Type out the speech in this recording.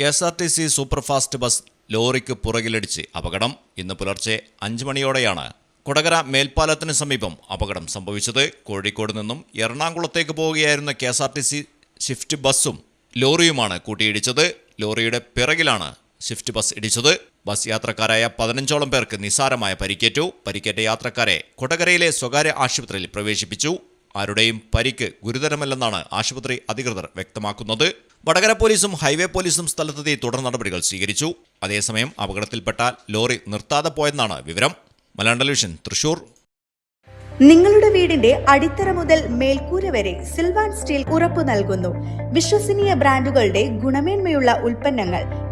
K S R T C superfast bus ലോറിക്ക് പുറകിലിടിച്ച് അപകടം. ഇന്ന് പുലർച്ചെ അഞ്ച് മണിയോടെയാണ് കൊടകര മേൽപ്പാലത്തിന് സമീപം അപകടം സംഭവിച്ചത്. കോഴിക്കോട് നിന്നും എറണാകുളത്തേക്ക് പോവുകയായിരുന്ന K S R T C swift ബസ്സും ലോറിയുമാണ് കൂട്ടിയിടിച്ചത്. ലോറിയുടെ പിറകിലാണ് ഷിഫ്റ്റ് ബസ് ഇടിച്ചത്. ബസ് യാത്രക്കാരായ പതിനഞ്ചോളം പേർക്ക് നിസാരമായ പരിക്കേറ്റു. പരിക്കേറ്റ യാത്രക്കാരെ കൊടകരയിലെ സ്വകാര്യ ആശുപത്രിയിൽ പ്രവേശിപ്പിച്ചു. ആരുടെയും പരിക്ക് ഗുരുതരമല്ലെന്നാണ് ആശുപത്രി അധികൃതർ വ്യക്തമാക്കുന്നത്. വടകര പോലീസും ഹൈവേ പോലീസും സ്ഥലത്തെത്തി തുടർ നടപടികൾ സ്വീകരിച്ചു. അതേസമയം അപകടത്തിൽപ്പെട്ട ലോറി നിർത്താതെ പോയെന്നാണ് വിവരം. മലയാളം ടെലിവിഷൻ തൃശൂർ. നിങ്ങളുടെ വീടിന്റെ അടിത്തറ മുതൽ മേൽക്കൂര വരെ സിൽവാൻ സ്റ്റീൽ ഉറപ്പു നൽകുന്നു. വിശ്വസനീയ ബ്രാൻഡുകളുടെ ഗുണമേന്മയുള്ള ഉൽപ്പന്നങ്ങൾ